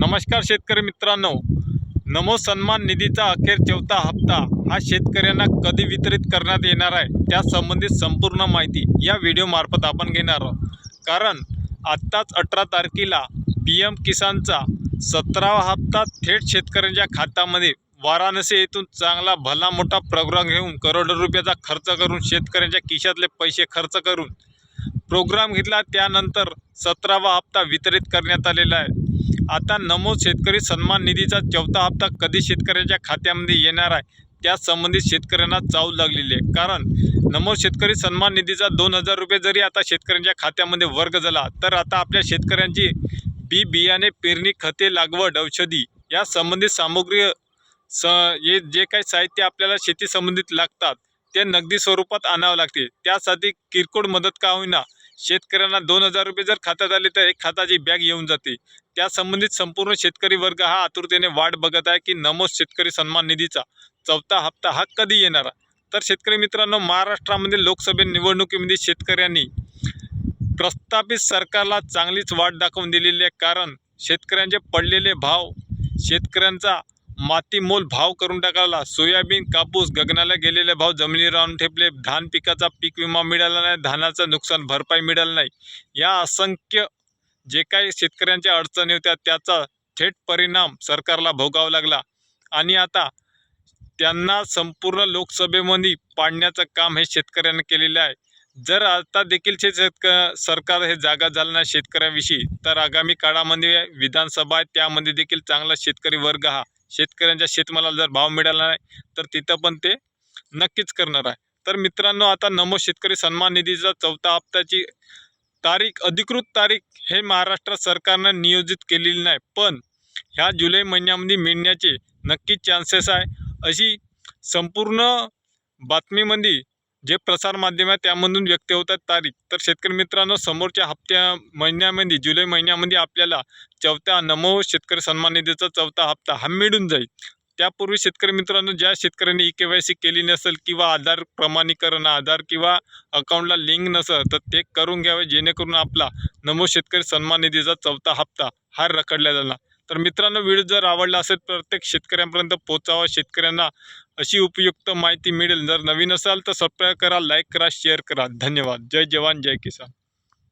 नमस्कार शेतकरी मित्रांनो. नमो सन्मान निधीचा अखेर चौथा हप्ता हा शेतकऱ्यांना कधी वितरित करण्यात येणार आहे त्यासंबंधित संपूर्ण माहिती या व्हिडिओमार्फत आपण घेणार आहोत. कारण आत्ताच अठरा तारखेला पी एम किसानचा सतरावा हप्ता थेट शेतकऱ्यांच्या खात्यामध्ये वाराणसी येथून चांगला भला मोठा प्रोग्राम घेऊन करोडो रुपयाचा खर्च करून शेतकऱ्यांच्या खिशातले पैसे खर्च करून प्रोग्राम घेतला. त्यानंतर सतरावा हप्ता वितरित करण्यात आलेला आहे. आता नमो शेतकरी सन्मान निधीचा चौथा हप्ता कधी शेतकऱ्यांच्या खात्यामध्ये येणार आहे? त्या संबंधित शेतकऱ्यांना चावू लागलेली आहे. कारण नमो शेतकरी सन्मान निधीचा दोन हजार रुपये जरी आता शेतकऱ्यांच्या खात्यामध्ये वर्ग झाला तर आता आपल्या शेतकऱ्यांची बी बियाणे पेरणी खते लागवड औषधी या संबंधित सामुग्री स हे जे काही साहित्य आपल्याला शेती संबंधित लागतात ते नगदी स्वरूपात आणावं लागते. त्यासाठी किरकोळ मदत का होईना शेतकऱ्यांना दोन हजार रुपये जर खात्यात आले तर एक खाताची बॅग येऊन जाते. त्या संबंधित संपूर्ण शेतकरी वर्ग हा आतुरतेने वाट बघत आहे की नमो शेतकरी सन्मान निधीचा चौथा हप्ता हा कधी येणार? तर शेतकरी मित्रांनो महाराष्ट्रामध्ये लोकसभे निवडणुकीमध्ये शेतकऱ्यांनी प्रस्थापित सरकारला चांगलीच वाट दाखवून दिलेली आहे. कारण शेतकऱ्यांचे पडलेले भाव शेतकऱ्यांचा मातीमोल भाव करून टाकाला. सोयाबीन कापूस गगनाला गेलेले भाव जमिनीवर आणून ठेपले. धान पिकाचा पीक विमा मिळाला नाही. धानाचं नुकसान भरपाई मिळालं नाही. या असंख्य जे काही शेतकऱ्यांच्या अडचणी होत्या त्याचा थेट परिणाम सरकारला भोगावा लागला. आणि आता त्यांना संपूर्ण लोकसभेमध्ये पाडण्याचं काम हे शेतकऱ्यांनी केलेलं आहे. जर आता देखील शे- शेतक सरकार हे जागा झालं नाही शेतकऱ्याविषयी तर आगामी काळामध्ये विधानसभा आहे. त्यामध्ये देखील चांगला शेतकरी वर्ग हा शेतकऱ्यांच्या शेतमालाला जर भाव मिळाला नाही तर तिथं पण ते नक्कीच करणार आहे. तर मित्रांनो आता नमो शेतकरी सन्मान निधीचा चौथा हप्त्याची तारीख अधिकृत तारीख हे महाराष्ट्र सरकारनं नियोजित केलेली नाही पण ह्या जुलै महिन्यामध्ये मिळण्याचे नक्कीच चान्सेस आहे. अशी संपूर्ण बातमीमध्ये जे प्रसारमाध्यम आहे त्यामधून व्यक्त होतात तारीख. तर शेतकरी मित्रांनो समोरच्या हप्त्या महिन्यामध्ये जुलै महिन्यामध्ये आपल्याला चौथा नमो शेतकरी सन्मान निधीचा चौथा हप्ता हा मिळून जाईल. त्यापूर्वी शेतकरी मित्रांनो ज्या शेतकऱ्यांनी ई के वाय सी केली नसेल किंवा आधार प्रमाणीकरण आधार किंवा अकाउंटला लिंक नसेल तर ते करून घ्यावे जेणेकरून आपला नमो शेतकरी सन्मान निधीचा चौथा हप्ता हा रखडला जाणार. तर मित्रांनो व्हिडिओ जर आवडला असेल प्रत्येक शेतकऱ्यांपर्यंत पोहोचावा. शेतकऱ्यांना अशी उपयुक्त माहिती मिळेल. जर नवीन असाल तर सबस्क्राईब करा लाईक करा शेअर करा. धन्यवाद. जय जवान जय किसान.